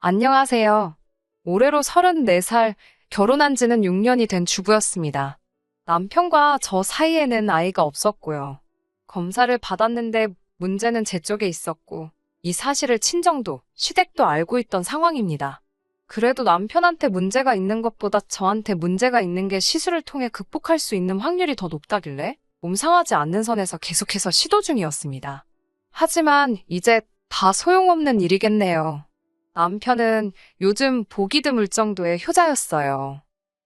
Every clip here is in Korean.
안녕하세요. 올해로 34살, 결혼한 지는 6년이 된 주부였습니다. 남편과 저 사이에는 아이가 없었고요. 검사를 받았는데 문제는 제 쪽에 있었고, 이 사실을 친정도, 시댁도 알고 있던 상황입니다. 그래도 남편한테 문제가 있는 것보다 저한테 문제가 있는 게 시술을 통해 극복할 수 있는 확률이 더 높다길래 몸 상하지 않는 선에서 계속해서 시도 중이었습니다. 하지만 이제 다 소용없는 일이겠네요. 남편은 요즘 보기 드물 정도의 효자였어요.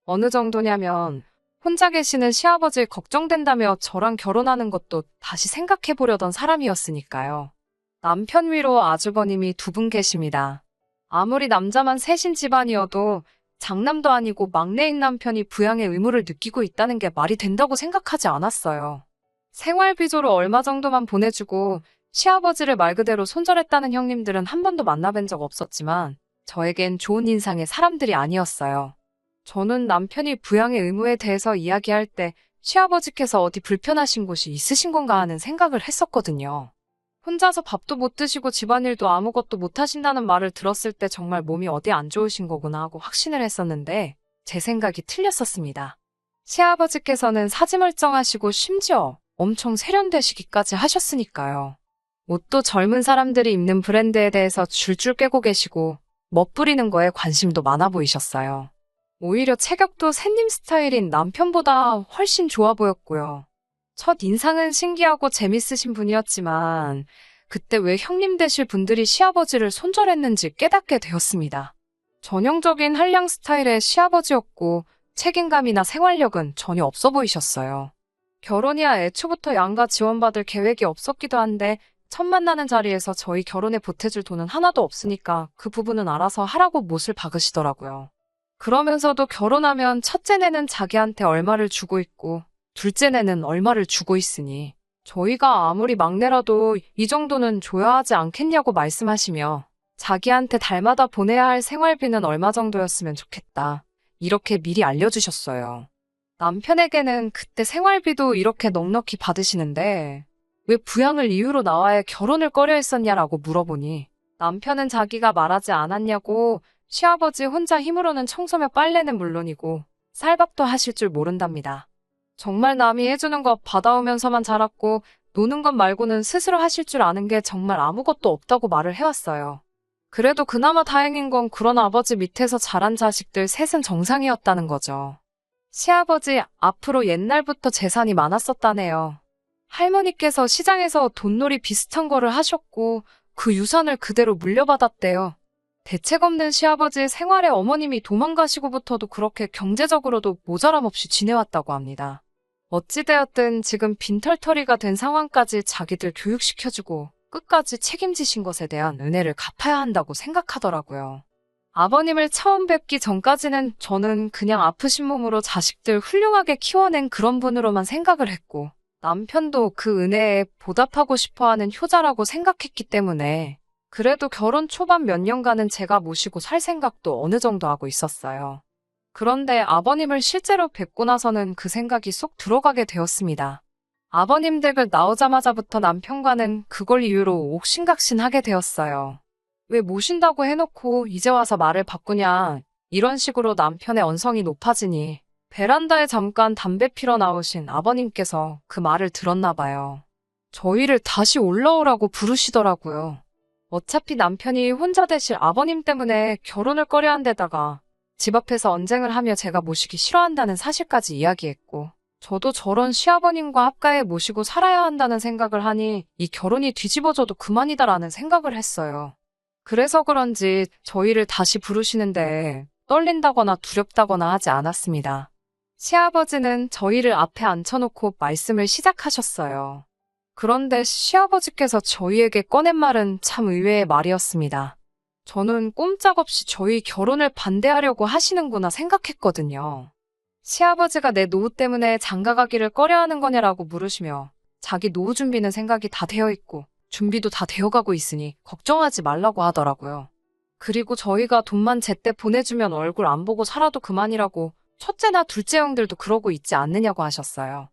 어느 정도냐면 혼자 계시는 시아버지 걱정된다며 저랑 결혼하는 것도 다시 생각해 보려던 사람이었으니까요. 남편 위로 아주버님이 두 분 계십니다. 아무리 남자만 셋인 집안이어도 장남도 아니고 막내인 남편이 부양의 의무를 느끼고 있다는 게 말이 된다고 생각하지 않았어요. 생활비조로 얼마 정도만 보내주고 시아버지를 말 그대로 손절했다는 형님들은 한 번도 만나뵌 적 없었지만 저에겐 좋은 인상의 사람들이 아니었어요. 저는 남편이 부양의 의무에 대해서 이야기할 때 시아버지께서 어디 불편하신 곳이 있으신 건가 하는 생각을 했었거든요. 혼자서 밥도 못 드시고 집안일도 아무것도 못 하신다는 말을 들었을 때 정말 몸이 어디 안 좋으신 거구나 하고 확신을 했었는데 제 생각이 틀렸었습니다. 시아버지께서는 사지멀쩡하시고 심지어 엄청 세련되시기까지 하셨으니까요. 옷도 젊은 사람들이 입는 브랜드에 대해서 줄줄 꿰고 계시고 멋부리는 거에 관심도 많아 보이셨어요. 오히려 체격도 새님 스타일인 남편보다 훨씬 좋아 보였고요. 첫 인상은 신기하고 재밌으신 분이었지만 그때 왜 형님 되실 분들이 시아버지를 손절했는지 깨닫게 되었습니다. 전형적인 한량 스타일의 시아버지였고 책임감이나 생활력은 전혀 없어 보이셨어요. 결혼이야 애초부터 양가 지원받을 계획이 없었기도 한데 첫 만나는 자리에서 저희 결혼에 보태줄 돈은 하나도 없으니까 그 부분은 알아서 하라고 못을 박으시더라고요. 그러면서도 결혼하면 첫째네는 자기한테 얼마를 주고 있고 둘째네는 얼마를 주고 있으니 저희가 아무리 막내라도 이 정도는 줘야 하지 않겠냐고 말씀하시며 자기한테 달마다 보내야 할 생활비는 얼마 정도였으면 좋겠다. 이렇게 미리 알려주셨어요. 남편에게는 그때 생활비도 이렇게 넉넉히 받으시는데 왜 부양을 이유로 나와야 결혼을 꺼려 했었냐라고 물어보니 남편은 자기가 말하지 않았냐고 시아버지 혼자 힘으로는 청소며 빨래는 물론이고 쌀밥도 하실 줄 모른답니다. 정말 남이 해주는 것 받아오면서만 자랐고 노는 것 말고는 스스로 하실 줄 아는 게 정말 아무것도 없다고 말을 해왔어요. 그래도 그나마 다행인 건 그런 아버지 밑에서 자란 자식들 셋은 정상이었다는 거죠. 시아버지 앞으로 옛날부터 재산이 많았었다네요. 할머니께서 시장에서 돈놀이 비슷한 거를 하셨고 그 유산을 그대로 물려받았대요. 대책 없는 시아버지 생활에 어머님이 도망가시고부터도 그렇게 경제적으로도 모자람 없이 지내왔다고 합니다. 어찌되었든 지금 빈털터리가 된 상황까지 자기들 교육시켜주고 끝까지 책임지신 것에 대한 은혜를 갚아야 한다고 생각하더라고요. 아버님을 처음 뵙기 전까지는 저는 그냥 아프신 몸으로 자식들 훌륭하게 키워낸 그런 분으로만 생각을 했고 남편도 그 은혜에 보답하고 싶어 하는 효자라고 생각했기 때문에 그래도 결혼 초반 몇 년간은 제가 모시고 살 생각도 어느 정도 하고 있었어요. 그런데 아버님을 실제로 뵙고 나서는 그 생각이 쏙 들어가게 되었습니다. 아버님 댁을 나오자마자부터 남편과는 그걸 이유로 옥신각신하게 되었어요. 왜 모신다고 해놓고 이제 와서 말을 바꾸냐 이런 식으로 남편의 언성이 높아지니 베란다에 잠깐 담배 피러 나오신 아버님께서 그 말을 들었나 봐요. 저희를 다시 올라오라고 부르시더라고요. 어차피 남편이 혼자 되실 아버님 때문에 결혼을 꺼려한 데다가 집 앞에서 언쟁을 하며 제가 모시기 싫어한다는 사실까지 이야기했고 저도 저런 시아버님과 합가에 모시고 살아야 한다는 생각을 하니 이 결혼이 뒤집어져도 그만이다라는 생각을 했어요. 그래서 그런지 저희를 다시 부르시는데 떨린다거나 두렵다거나 하지 않았습니다. 시아버지는 저희를 앞에 앉혀놓고 말씀을 시작하셨어요. 그런데 시아버지께서 저희에게 꺼낸 말은 참 의외의 말이었습니다. 저는 꼼짝없이 저희 결혼을 반대하려고 하시는구나 생각했거든요. 시아버지가 내 노후 때문에 장가가기를 꺼려하는 거냐라고 물으시며 자기 노후 준비는 생각이 다 되어 있고 준비도 다 되어가고 있으니 걱정하지 말라고 하더라고요. 그리고 저희가 돈만 제때 보내주면 얼굴 안 보고 살아도 그만이라고 첫째나 둘째 형들도 그러고 있지 않느냐고 하셨어요.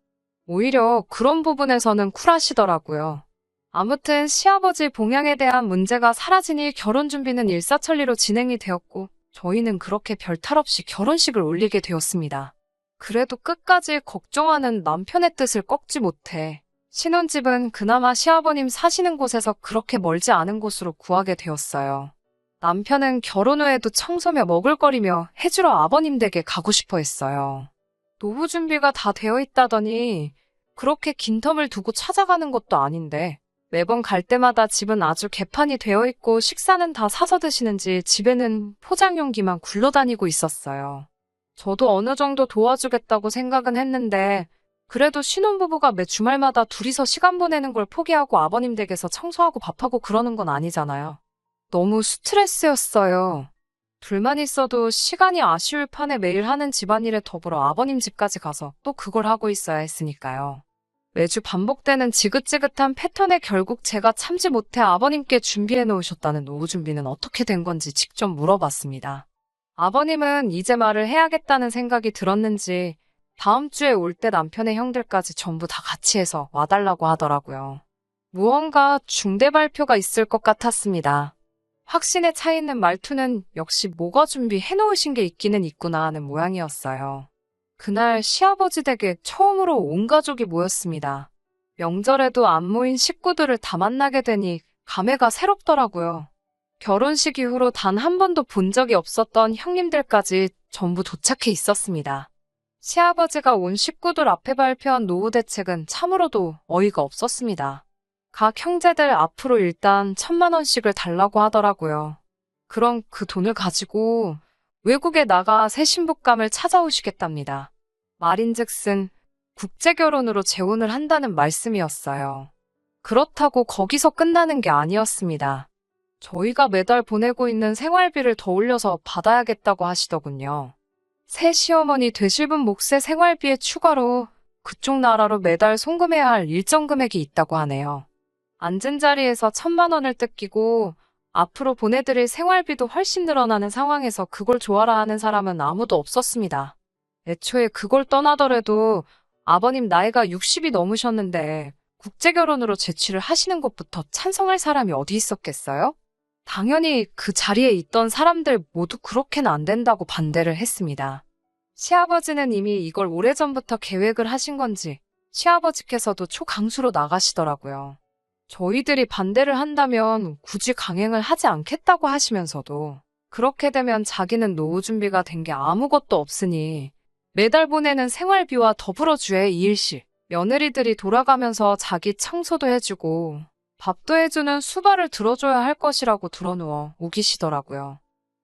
오히려 그런 부분에서는 쿨하시더라고요. 아무튼 시아버지 봉양에 대한 문제가 사라지니 결혼 준비는 일사천리로 진행이 되었고 저희는 그렇게 별탈 없이 결혼식을 올리게 되었습니다. 그래도 끝까지 걱정하는 남편의 뜻을 꺾지 못해 신혼집은 그나마 시아버님 사시는 곳에서 그렇게 멀지 않은 곳으로 구하게 되었어요. 남편은 결혼 후에도 청소며 먹을거리며 해주러 아버님 댁에 가고 싶어 했어요. 노후 준비가 다 되어 있다더니 그렇게 긴 텀을 두고 찾아가는 것도 아닌데 매번 갈 때마다 집은 아주 개판이 되어 있고 식사는 다 사서 드시는지 집에는 포장용기만 굴러다니고 있었어요. 저도 어느 정도 도와주겠다고 생각은 했는데 그래도 신혼부부가 매 주말마다 둘이서 시간 보내는 걸 포기하고 아버님 댁에서 청소하고 밥하고 그러는 건 아니잖아요. 너무 스트레스였어요. 둘만 있어도 시간이 아쉬울 판에 매일 하는 집안일에 더불어 아버님 집까지 가서 또 그걸 하고 있어야 했으니까요. 매주 반복되는 지긋지긋한 패턴에 결국 제가 참지 못해 아버님께 준비해 놓으셨다는 노후 준비는 어떻게 된 건지 직접 물어봤습니다. 아버님은 이제 말을 해야겠다는 생각이 들었는지 다음 주에 올 때 남편의 형들까지 전부 다 같이 해서 와달라고 하더라고요. 무언가 중대 발표가 있을 것 같았습니다. 확신에 차 있는 말투는 역시 뭐가 준비해 놓으신 게 있기는 있구나 하는 모양이었어요. 그날 시아버지 댁에 처음으로 온 가족이 모였습니다. 명절에도 안 모인 식구들을 다 만나게 되니 감회가 새롭더라고요. 결혼식 이후로 단 한 번도 본 적이 없었던 형님들까지 전부 도착해 있었습니다. 시아버지가 온 식구들 앞에 발표한 노후 대책은 참으로도 어이가 없었습니다. 각 형제들 앞으로 일단 천만 원씩을 달라고 하더라고요. 그럼 그 돈을 가지고 외국에 나가 새 신부감을 찾아오시겠답니다. 말인즉슨 국제결혼으로 재혼을 한다는 말씀이었어요. 그렇다고 거기서 끝나는 게 아니었습니다. 저희가 매달 보내고 있는 생활비를 더 올려서 받아야겠다고 하시더군요. 새 시어머니 되실 분 몫의 생활비에 추가로 그쪽 나라로 매달 송금해야 할 일정 금액이 있다고 하네요. 앉은 자리에서 천만 원을 뜯기고 앞으로 보내드릴 생활비도 훨씬 늘어나는 상황에서 그걸 좋아라 하는 사람은 아무도 없었습니다. 애초에 그걸 떠나더라도 아버님 나이가 60이 넘으셨는데 국제결혼으로 재취를 하시는 것부터 찬성할 사람이 어디 있었겠어요? 당연히 그 자리에 있던 사람들 모두 그렇게는 안 된다고 반대를 했습니다. 시아버지는 이미 이걸 오래전부터 계획을 하신 건지 시아버지께서도 초강수로 나가시더라고요. 저희들이 반대를 한다면 굳이 강행을 하지 않겠다고 하시면서도 그렇게 되면 자기는 노후 준비가 된 게 아무것도 없으니 매달 보내는 생활비와 더불어 주의 이일씩 며느리들이 돌아가면서 자기 청소도 해주고 밥도 해주는 수발을 들어줘야 할 것이라고 들어누워 우기시더라고요.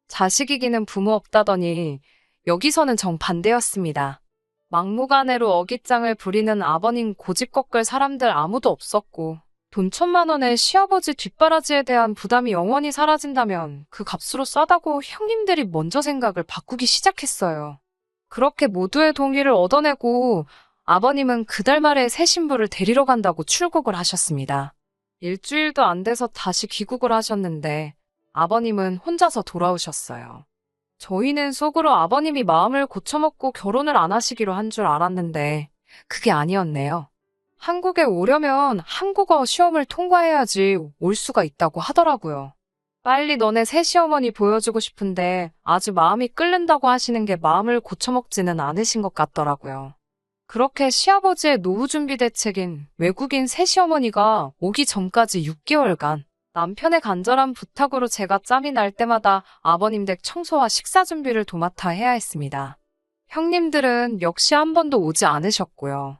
자식이기는 부모 없다더니 여기서는 정반대였습니다. 막무가내로 어깃장을 부리는 아버님 고집 꺾을 사람들 아무도 없었고 돈 천만 원에 시아버지 뒷바라지에 대한 부담이 영원히 사라진다면 그 값으로 싸다고 형님들이 먼저 생각을 바꾸기 시작했어요. 그렇게 모두의 동의를 얻어내고 아버님은 그달 말에 새 신부를 데리러 간다고 출국을 하셨습니다. 일주일도 안 돼서 다시 귀국을 하셨는데 아버님은 혼자서 돌아오셨어요. 저희는 속으로 아버님이 마음을 고쳐먹고 결혼을 안 하시기로 한 줄 알았는데 그게 아니었네요. 한국에 오려면 한국어 시험을 통과해야지 올 수가 있다고 하더라고요. 빨리 너네 새 시어머니 보여주고 싶은데 아주 마음이 끓는다고 하시는 게 마음을 고쳐먹지는 않으신 것 같더라고요. 그렇게 시아버지의 노후 준비 대책인 외국인 새 시어머니가 오기 전까지 6개월간 남편의 간절한 부탁으로 제가 짬이 날 때마다 아버님 댁 청소와 식사 준비를 도맡아 해야 했습니다. 형님들은 역시 한 번도 오지 않으셨고요.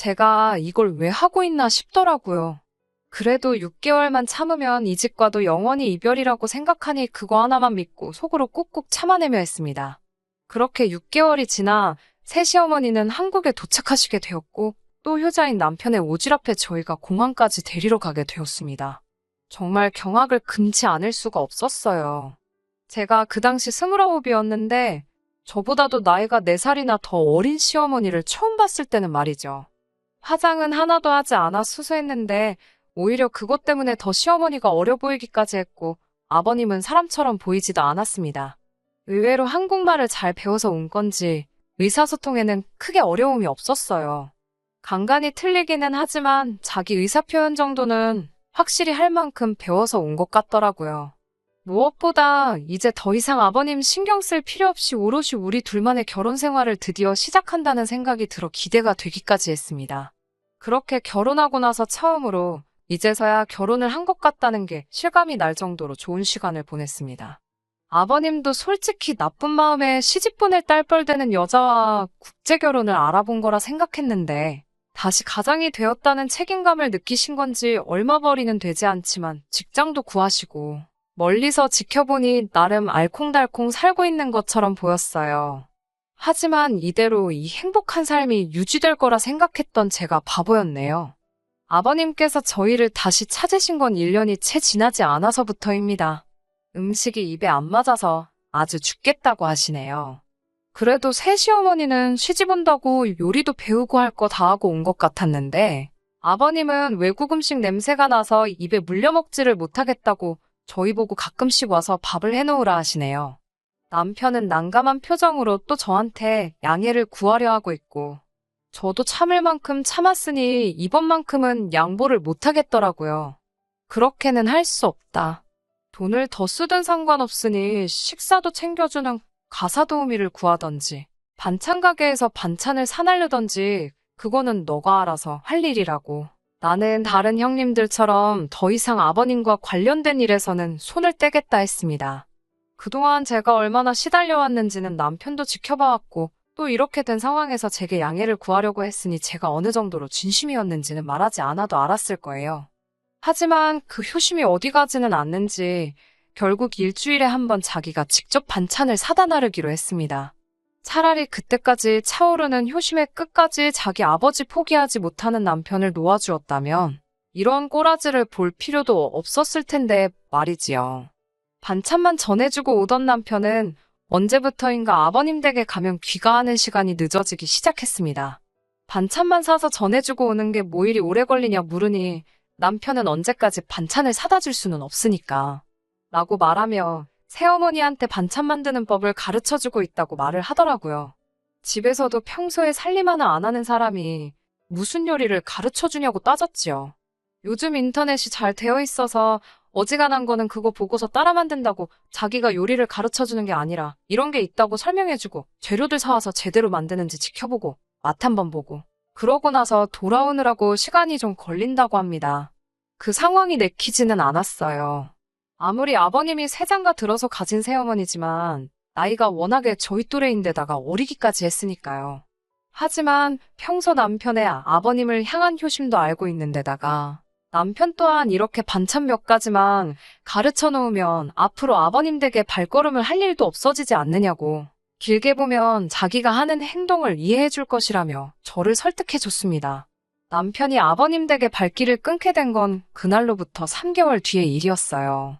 제가 이걸 왜 하고 있나 싶더라고요. 그래도 6개월만 참으면 이 집과도 영원히 이별이라고 생각하니 그거 하나만 믿고 속으로 꾹꾹 참아내며 했습니다. 그렇게 6개월이 지나 새 시어머니는 한국에 도착하시게 되었고 또 효자인 남편의 오지랖에 저희가 공항까지 데리러 가게 되었습니다. 정말 경악을 금치 않을 수가 없었어요. 제가 그 당시 스물아홉이었는데 저보다도 나이가 4살이나 더 어린 시어머니를 처음 봤을 때는 말이죠. 화장은 하나도 하지 않아 수수했는데 오히려 그것 때문에 더 시어머니가 어려 보이기까지 했고 아버님은 사람처럼 보이지도 않았습니다. 의외로 한국말을 잘 배워서 온 건지 의사소통에는 크게 어려움이 없었어요. 간간히 틀리기는 하지만 자기 의사표현 정도는 확실히 할 만큼 배워서 온 것 같더라고요. 무엇보다 이제 더 이상 아버님 신경 쓸 필요 없이 오롯이 우리 둘만의 결혼 생활을 드디어 시작한다는 생각이 들어 기대가 되기까지 했습니다. 그렇게 결혼하고 나서 처음으로 이제서야 결혼을 한 것 같다는 게 실감이 날 정도로 좋은 시간을 보냈습니다. 아버님도 솔직히 나쁜 마음에 시집 보낼 딸뻘 되는 여자와 국제 결혼을 알아본 거라 생각했는데 다시 가장이 되었다는 책임감을 느끼신 건지 얼마 벌이는 되지 않지만 직장도 구하시고 멀리서 지켜보니 나름 알콩달콩 살고 있는 것처럼 보였어요. 하지만 이대로 이 행복한 삶이 유지될 거라 생각했던 제가 바보였네요. 아버님께서 저희를 다시 찾으신 건 1년이 채 지나지 않아서부터입니다. 음식이 입에 안 맞아서 아주 죽겠다고 하시네요. 그래도 새 시어머니는 시집 온다고 요리도 배우고 할 거 다 하고 온 것 같았는데 아버님은 외국 음식 냄새가 나서 입에 물려먹지를 못하겠다고 저희 보고 가끔씩 와서 밥을 해놓으라 하시네요. 남편은 난감한 표정으로 또 저한테 양해를 구하려 하고 있고 저도 참을 만큼 참았으니 이번만큼은 양보를 못하겠더라고요. 그렇게는 할 수 없다. 돈을 더 쓰든 상관없으니 식사도 챙겨주는 가사 도우미를 구하던지 반찬 가게에서 반찬을 사날르던지 그거는 너가 알아서 할 일이라고. 나는 다른 형님들처럼 더 이상 아버님과 관련된 일에서는 손을 떼겠다 했습니다. 그동안 제가 얼마나 시달려왔는지는 남편도 지켜봐왔고 또 이렇게 된 상황에서 제게 양해를 구하려고 했으니 제가 어느 정도로 진심이었는지는 말하지 않아도 알았을 거예요. 하지만 그 효심이 어디 가지는 않는지 결국 일주일에 한 번 자기가 직접 반찬을 사다 나르기로 했습니다. 차라리 그때까지 차오르는 효심의 끝까지 자기 아버지 포기하지 못하는 남편을 놓아주었다면 이런 꼬라지를 볼 필요도 없었을 텐데 말이지요. 반찬만 전해주고 오던 남편은 언제부터인가 아버님 댁에 가면 귀가하는 시간이 늦어지기 시작했습니다. 반찬만 사서 전해주고 오는 게뭐 일이 오래 걸리냐 물으니 남편은 언제까지 반찬을 사다 줄 수는 없으니까. 라고 말하며 새어머니한테 반찬 만드는 법을 가르쳐 주고 있다고 말을 하더라고요. 집에서도 평소에 살림 하나 안 하는 사람이 무슨 요리를 가르쳐 주냐고 따졌지요. 요즘 인터넷이 잘 되어 있어서 어지간한 거는 그거 보고서 따라 만든다고 자기가 요리를 가르쳐 주는 게 아니라 이런 게 있다고 설명해주고 재료들 사와서 제대로 만드는지 지켜보고 맛 한번 보고 그러고 나서 돌아오느라고 시간이 좀 걸린다고 합니다. 그 상황이 내키지는 않았어요. 아무리 아버님이 세장가 들어서 가진 새어머니지만 나이가 워낙에 저희 또래인데다가 어리기까지 했으니까요. 하지만 평소 남편의 아버님을 향한 효심도 알고 있는데다가 남편 또한 이렇게 반찬 몇 가지만 가르쳐 놓으면 앞으로 아버님 댁에 발걸음을 할 일도 없어지지 않느냐고 길게 보면 자기가 하는 행동을 이해해 줄 것이라며 저를 설득해 줬습니다. 남편이 아버님 댁에 발길을 끊게 된 건 그날로부터 3개월 뒤의 일이었어요.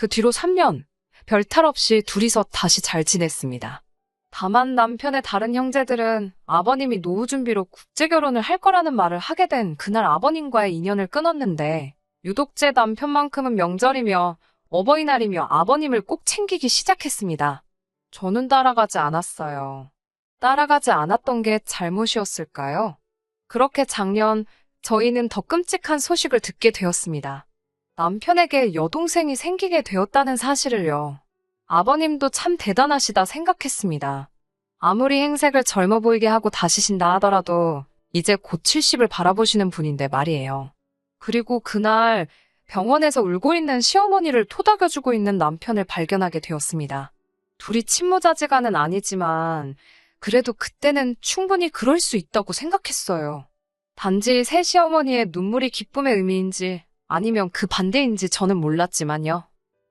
그 뒤로 3년, 별 탈 없이 둘이서 다시 잘 지냈습니다. 다만 남편의 다른 형제들은 아버님이 노후 준비로 국제 결혼을 할 거라는 말을 하게 된 그날 아버님과의 인연을 끊었는데 유독 제 남편만큼은 명절이며 어버이날이며 아버님을 꼭 챙기기 시작했습니다. 저는 따라가지 않았어요. 따라가지 않았던 게 잘못이었을까요? 그렇게 작년 저희는 더 끔찍한 소식을 듣게 되었습니다. 남편에게 여동생이 생기게 되었다는 사실을요. 아버님도 참 대단하시다 생각했습니다. 아무리 행색을 젊어 보이게 하고 다시신다 하더라도 이제 곧 70을 바라보시는 분인데 말이에요. 그리고 그날 병원에서 울고 있는 시어머니를 토닥여주고 있는 남편을 발견하게 되었습니다. 둘이 친모자지간은 아니지만 그래도 그때는 충분히 그럴 수 있다고 생각했어요. 단지 새 시어머니의 눈물이 기쁨의 의미인지 아니면 그 반대인지 저는 몰랐지만요.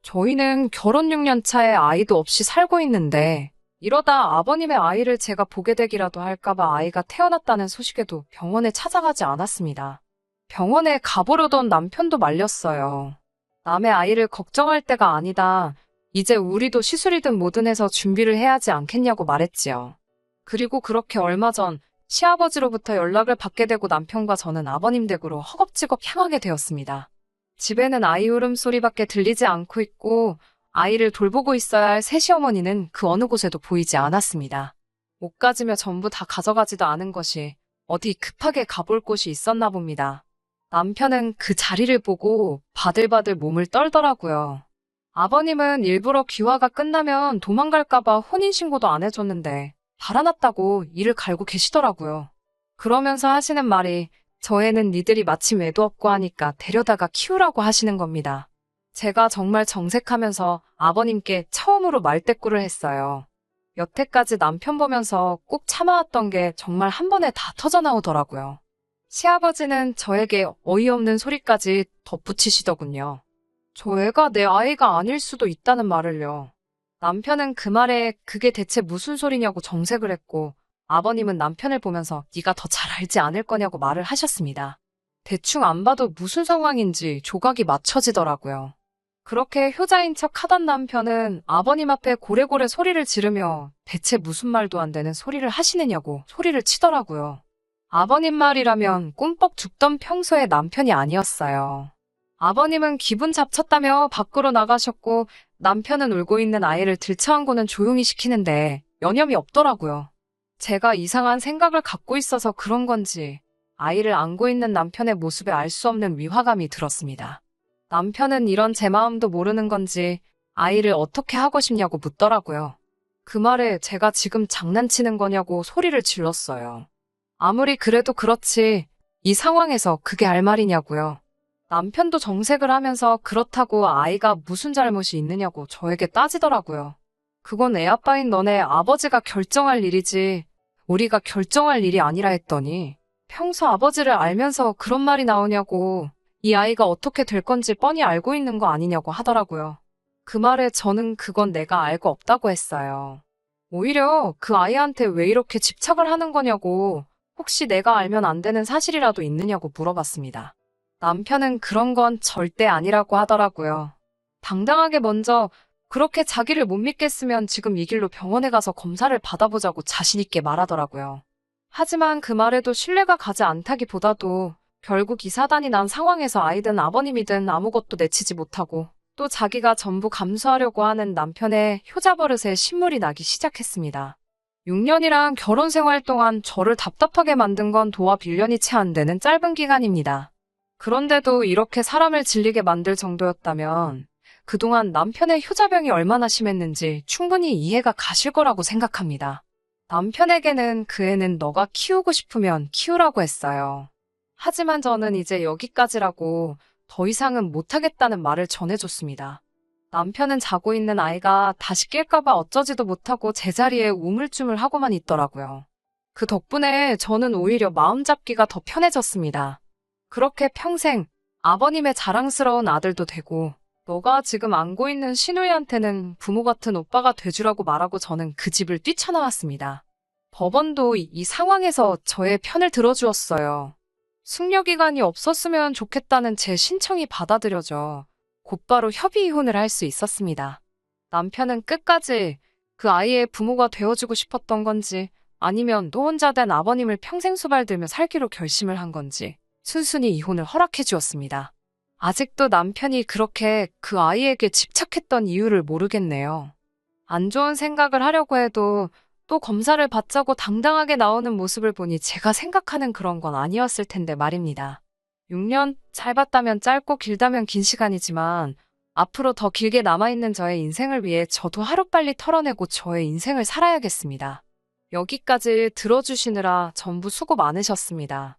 저희는 결혼 6년 차에 아이도 없이 살고 있는데 이러다 아버님의 아이를 제가 보게 되기라도 할까봐 아이가 태어났다는 소식에도 병원에 찾아가지 않았습니다. 병원에 가보려던 남편도 말렸어요. 남의 아이를 걱정할 때가 아니다. 이제 우리도 시술이든 뭐든 해서 준비를 해야 하지 않겠냐고 말했지요. 그리고 그렇게 얼마 전 시아버지로부터 연락을 받게 되고 남편과 저는 아버님 댁으로 허겁지겁 향하게 되었습니다. 집에는 아이 울음소리밖에 들리지 않고 있고 아이를 돌보고 있어야 할 새시어머니는 그 어느 곳에도 보이지 않았습니다. 옷 가지며 전부 다 가져가지도 않은 것이 어디 급하게 가볼 곳이 있었나 봅니다. 남편은 그 자리를 보고 바들바들 몸을 떨더라고요. 아버님은 일부러 귀화가 끝나면 도망갈까봐 혼인신고도 안 해줬는데 달아났다고 이를 갈고 계시더라고요. 그러면서 하시는 말이 저애는 니들이 마침 애도 없고 하니까 데려다가 키우라고 하시는 겁니다. 제가 정말 정색하면서 아버님께 처음으로 말대꾸를 했어요. 여태까지 남편 보면서 꾹 참아왔던 게 정말 한 번에 다 터져나오더라고요. 시아버지는 저에게 어이없는 소리까지 덧붙이시더군요. 저 애가 내 아이가 아닐 수도 있다는 말을요. 남편은 그 말에 그게 대체 무슨 소리냐고 정색을 했고 아버님은 남편을 보면서 네가 더 잘 알지 않을 거냐고 말을 하셨습니다. 대충 안 봐도 무슨 상황인지 조각이 맞춰지더라고요. 그렇게 효자인 척 하던 남편은 아버님 앞에 고래고래 소리를 지르며 대체 무슨 말도 안 되는 소리를 하시느냐고 소리를 치더라고요. 아버님 말이라면 꿈뻑 죽던 평소의 남편이 아니었어요. 아버님은 기분 잡쳤다며 밖으로 나가셨고 남편은 울고 있는 아이를 들쳐안고는 조용히 시키는데 여념이 없더라고요. 제가 이상한 생각을 갖고 있어서 그런 건지 아이를 안고 있는 남편의 모습에 알 수 없는 위화감이 들었습니다. 남편은 이런 제 마음도 모르는 건지 아이를 어떻게 하고 싶냐고 묻더라고요. 그 말에 제가 지금 장난치는 거냐고 소리를 질렀어요. 아무리 그래도 그렇지 이 상황에서 그게 알 말이냐고요. 남편도 정색을 하면서 그렇다고 아이가 무슨 잘못이 있느냐고 저에게 따지더라고요. 그건 애 아빠인 너네 아버지가 결정할 일이지 우리가 결정할 일이 아니라 했더니 평소 아버지를 알면서 그런 말이 나오냐고 이 아이가 어떻게 될 건지 뻔히 알고 있는 거 아니냐고 하더라고요. 그 말에 저는 그건 내가 알고 없다고 했어요. 오히려 그 아이한테 왜 이렇게 집착을 하는 거냐고 혹시 내가 알면 안 되는 사실이라도 있느냐고 물어봤습니다. 남편은 그런 건 절대 아니라고 하더라고요. 당당하게 먼저 그렇게 자기를 못 믿겠으면 지금 이 길로 병원에 가서 검사를 받아보자고 자신있게 말하더라고요. 하지만 그 말에도 신뢰가 가지 않다기보다도 결국 이 사단이 난 상황에서 아이든 아버님이든 아무것도 내치지 못하고 또 자기가 전부 감수하려고 하는 남편의 효자 버릇에 신물이 나기 시작했습니다. 6년이란 결혼 생활 동안 저를 답답하게 만든 건 도합 1년이 채안 되는 짧은 기간입니다. 그런데도 이렇게 사람을 질리게 만들 정도였다면 그동안 남편의 효자병이 얼마나 심했는지 충분히 이해가 가실 거라고 생각합니다. 남편에게는 그 애는 너가 키우고 싶으면 키우라고 했어요. 하지만 저는 이제 여기까지라고 더 이상은 못하겠다는 말을 전해줬습니다. 남편은 자고 있는 아이가 다시 깰까봐 어쩌지도 못하고 제자리에 우물쭈물 하고만 있더라고요. 그 덕분에 저는 오히려 마음 잡기가 더 편해졌습니다. 그렇게 평생 아버님의 자랑스러운 아들도 되고 너가 지금 안고 있는 신우이한테는 부모 같은 오빠가 돼주라고 말하고 저는 그 집을 뛰쳐나왔습니다. 법원도 이, 이 상황에서 저의 편을 들어주었어요. 숙려기간이 없었으면 좋겠다는 제 신청이 받아들여져 곧바로 협의 이혼을 할 수 있었습니다. 남편은 끝까지 그 아이의 부모가 되어주고 싶었던 건지 아니면 또 혼자 된 아버님을 평생 수발들며 살기로 결심을 한 건지 순순히 이혼을 허락해 주었습니다. 아직도 남편이 그렇게 그 아이에게 집착했던 이유를 모르겠네요. 안 좋은 생각을 하려고 해도 또 검사를 받자고 당당하게 나오는 모습을 보니 제가 생각하는 그런 건 아니었을 텐데 말입니다. 6년 짧았다면 짧고 길다면 긴 시간이지만 앞으로 더 길게 남아있는 저의 인생을 위해 저도 하루빨리 털어내고 저의 인생을 살아야겠습니다. 여기까지 들어주시느라 전부 수고 많으셨습니다.